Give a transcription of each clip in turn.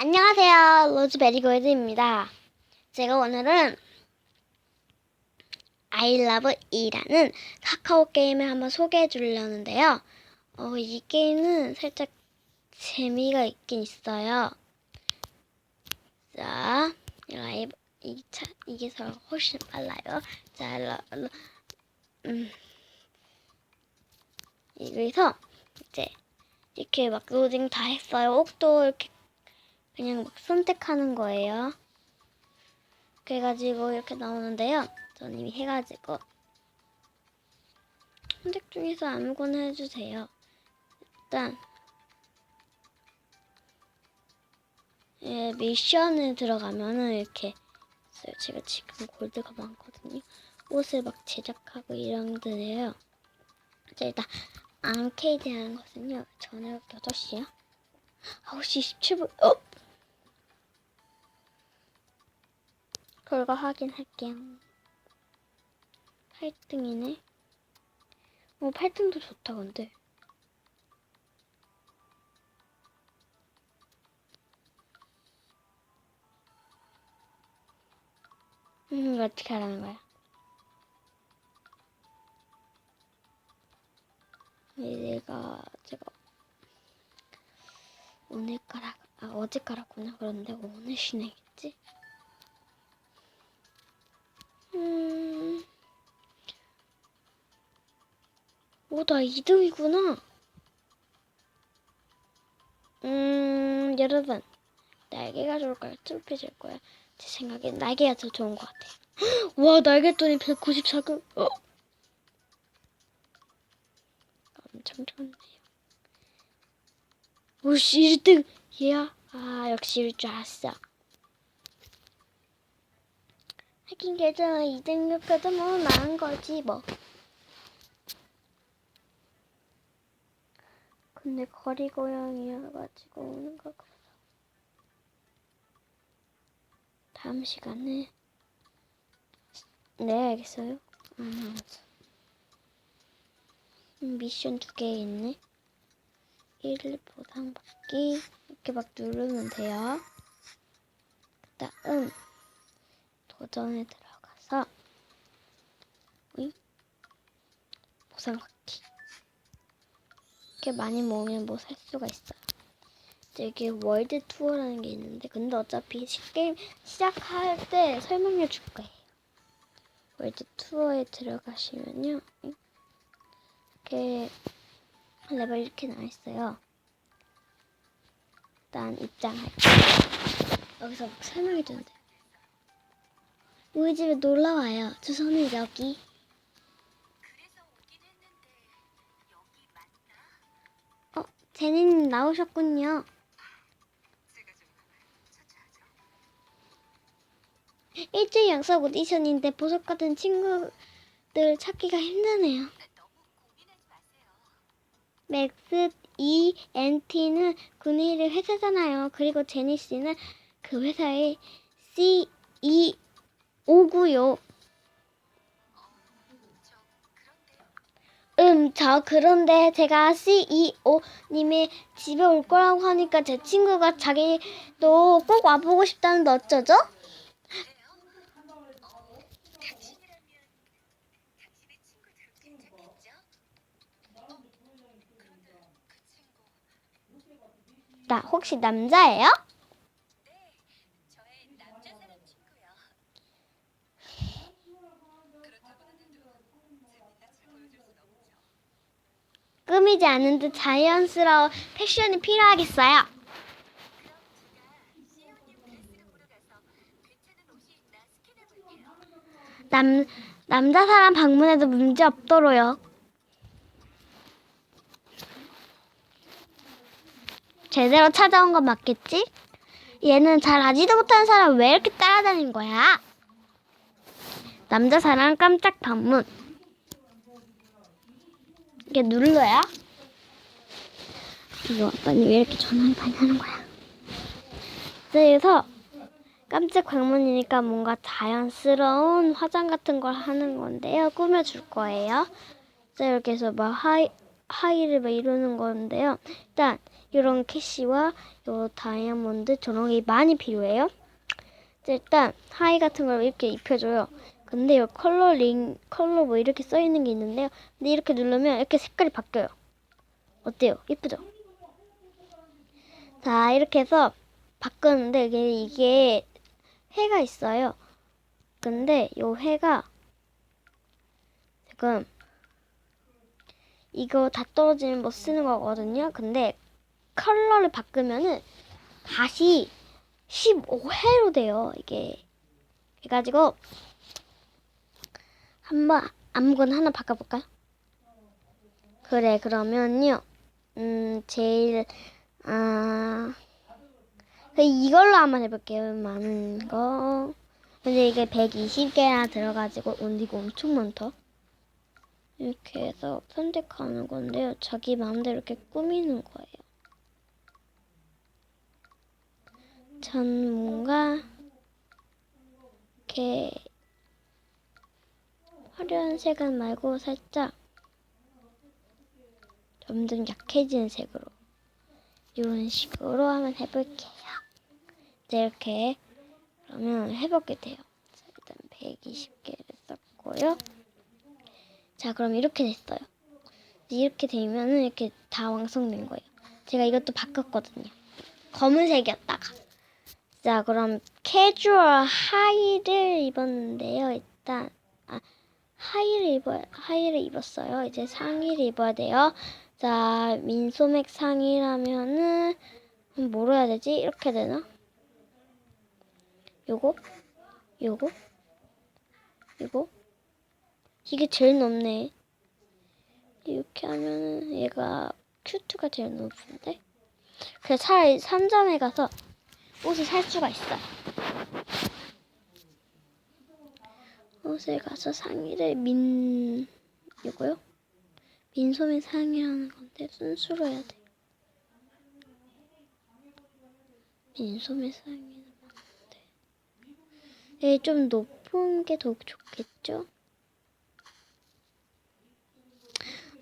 안녕하세요. 로즈베리골드입니다. 제가 오늘은 아이러브이라는 카카오 게임을 한번 소개해 주려는데요. 어, 이 게임은 살짝 재미가 있긴 있어요. 자, 라이브, 이 차, 이게 더 훨씬 빨라요. 자, 라, 라, 음. 여기서 이제 이렇게 막 로딩 다 했어요. 옥도 이렇게 그냥 막 선택하는 거예요. 그래가지고 이렇게 나오는데요. 전 이미 해가지고 선택 중에서 아무거나 해주세요. 일단 예, 미션을 들어가면은 이렇게 있어요. 제가 지금 골드가 많거든요. 옷을 막 제작하고 이런 데요. 자 일단 암케이드라는 것은요. 저녁 8시요. 9시 17분. 어? 결과 확인할게요. 8등이네. 어, 8등도 좋다, 근데. 음, 어떻게 하라는 거야? 내가, 제가, 오늘 까라, 아, 어제 까라구나. 그런데 오늘 쉬내겠지? 음. 오, 나 2등이구나. 음, 여러분. 날개가 좋을까요? 트로피질 거야? 제 생각엔 날개가 더 좋은 것 같아요. 와, 날개 돈이 194급. 어? 엄청 좋네요. 오씨, 1등! 얘야? 아, 역시 이럴 줄 알았어. 하긴 괜찮아 2등급보다 뭐 나은 거지 뭐. 근데 거리 고양이여가지고 오는 걸 거라서 다음 시간에 네 알겠어요. 아나운서 음, 미션 두 개 있네. 1 보상 받기. 이렇게 막 누르면 돼요. 그 다음 도전에 들어가서 받기 이렇게 많이 모으면 뭐 살 수가 있어요. 이게 월드 투어라는 게 있는데 근데 어차피 게임 시작할 때 설명해 줄 거예요. 월드 투어에 들어가시면요 이렇게 레벨 이렇게 나와 있어요. 일단 입장할게요. 여기서 막 설명해 주는데 우리 집에 놀러 와요. 주소는 여기. 어, 제니님 나오셨군요. 일주일 약속 오디션인데 보석 같은 친구들 찾기가 힘드네요. 맥스 E N T는 군의를 회사잖아요. 그리고 제니 씨는 그 회사의 C E 오구요. 음, 저 그런데 제가 CEO님의 집에 올 거라고 하니까 제 친구가 자기도 꼭 와보고 싶다는데 어쩌죠? 나 혹시 남자예요? 꾸미지 않은 듯 자연스러운 패션이 필요하겠어요. 남, 남자 사람 방문해도 문제 없도록요. 제대로 찾아온 건 맞겠지? 얘는 잘 아지도 못하는 사람 왜 이렇게 따라다닌 거야? 남자 사람 깜짝 방문. 이게 눌러야? 이거 아빠는 왜 이렇게 전화를 많이 하는 거야? 그래서 깜짝 방문이니까 뭔가 자연스러운 화장 같은 걸 하는 건데요. 꾸며줄 거예요. 자, 이렇게 해서 막 하이, 하이를 막 이루는 건데요. 일단 이런 캐시와 요 다이아몬드 게 많이 필요해요. 이제 일단 하이 같은 걸 이렇게 입혀줘요. 근데 이 컬러 링 컬러 뭐 이렇게 써 있는 게 있는데요. 근데 이렇게 누르면 이렇게 색깔이 바뀌어요. 어때요? 예쁘죠? 자 이렇게 해서 바꾸는데 이게, 이게 해가 있어요. 근데 요 해가 지금 이거 다 떨어지면 못 쓰는 거거든요. 근데 컬러를 바꾸면은 다시 15회로 돼요. 이게 그래가지고 한번 아무거나 하나 바꿔볼까요? 그래 그러면요. 음 제일 아그 이걸로 한번 해볼게요. 많은 거. 근데 이게 120개나 들어가지고 온 이거 엄청 많다. 이렇게 해서 선택하는 건데요. 자기 마음대로 이렇게 꾸미는 거예요. 전 뭔가 이렇게 화려한 색은 말고 살짝 점점 약해지는 색으로 이런 식으로 한번 해볼게요. 이제 이렇게 그러면 해보게 돼요. 자, 일단 120개를 썼고요. 자, 그럼 이렇게 됐어요. 이렇게 되면은 이렇게 다 완성된 거예요. 제가 이것도 바꿨거든요. 검은색이었다가. 자, 그럼 캐주얼 하이를 입었는데요. 일단 아, 하이를 입어 하이를 입었어요. 이제 상의를 입어야 돼요. 자, 민소맥 상의라면은 뭐로 해야 되지? 이렇게 되나? 요거? 요거? 요거? 이게 제일 높네. 이렇게 하면은 얘가 큐트가 제일 높은데? 그래서 차라리 상점에 가서 옷을 살 수가 있어요. 옷을 가서 상의를 민 요거요? 민소매 상의라는 건데 순수로 해야 돼. 민소매 상의는 맞는데. 얘좀 높은 게 더 좋겠죠?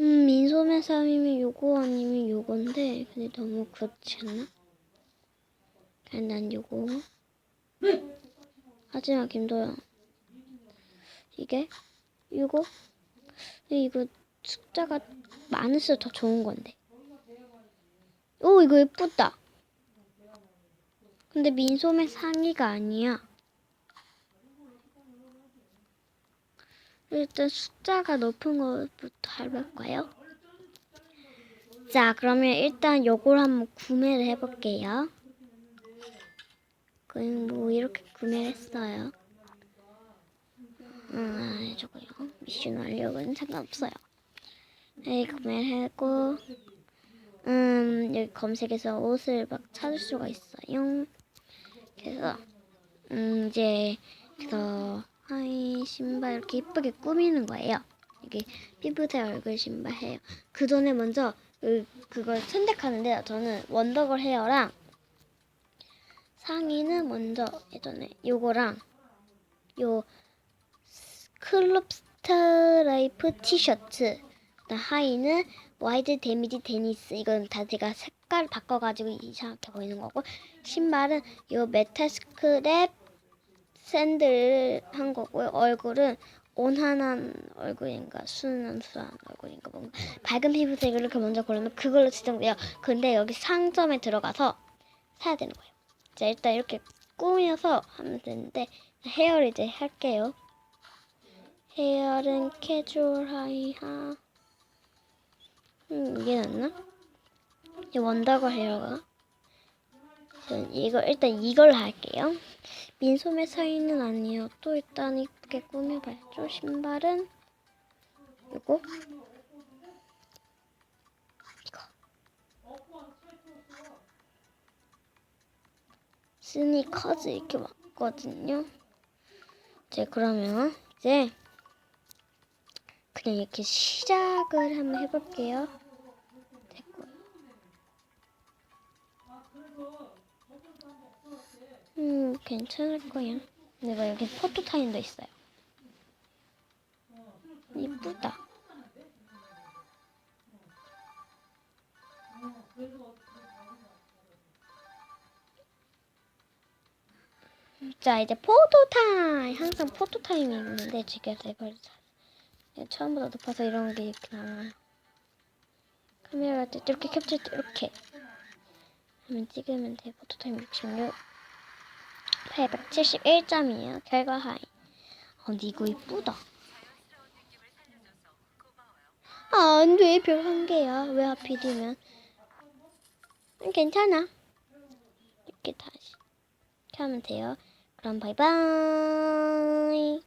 음, 민소매 상의면 요거 아니면 요건데 근데 너무 그렇지 않나? 그냥 난 요거. 하지마 김도영. 이게 이거 이거 숫자가 많을수록 더 좋은 건데. 오 이거 예쁘다. 근데 민소매 상의가 아니야. 일단 숫자가 높은 것부터 해볼까요? 자 그러면 일단 요걸 한번 구매를 해볼게요. 그냥 뭐 이렇게 구매를 했어요. 저거요. 미션 완료는 상관없어요. 네, 구매를 하고, 음, 여기 검색해서 옷을 막 찾을 수가 있어요. 그래서, 음, 이제, 그래서, 하이, 신발 이렇게 예쁘게 꾸미는 거예요. 이게 피부새 얼굴 신발 해요. 그 전에 먼저, 그, 그걸 선택하는데요. 저는 원더걸 헤어랑, 상의는 먼저 예전에 요거랑, 요, 클럽 스타 라이프 티셔츠. 하의는 와이드 데미지 테니스. 이건 다 제가 색깔 바꿔가지고 이상하게 보이는 거고. 신발은 요 메탈 스크랩 샌들 한 거고요. 얼굴은 온화한 얼굴인가 순한 순한 얼굴인가 뭔가 밝은 피부색을 이렇게 먼저 고르면 그걸로 지정돼요. 근데 여기 상점에 들어가서 사야 되는 거예요. 자 일단 이렇게 꾸며서 하면 되는데 헤어를 이제 할게요. 헤어는 캐주얼 하이하. 음, 이게 낫나? 이 원더걸 헤어가. 전 이거 일단 이걸 할게요. 민소매 사이는. 또 일단 이쁘게 꾸며봐야죠. 신발은. 이거. 스니커즈 이렇게 왔거든요. 이제 그러면 이제 그냥 이렇게 시작을 한번 해볼게요. 됐고요. 음, 괜찮을 거야. 근데 막 여기 포토 타임도 있어요. 이쁘다. 자 이제 포토 타임 항상 포토 타임이 있는데 지금 내버려 처음보다 높아서 이런 게 이렇게 나와요 카메라 때 이렇게 캡처 때 이렇게. 하면 찍으면 돼. 포토 타임 66 871점이에요. 결과 하이. 어 이거 이쁘다. 아 안 돼. 별 한 개야. 왜 하필이면. 음, 괜찮아. 이렇게 다시. 이렇게 하면 돼요. 그럼 바이바이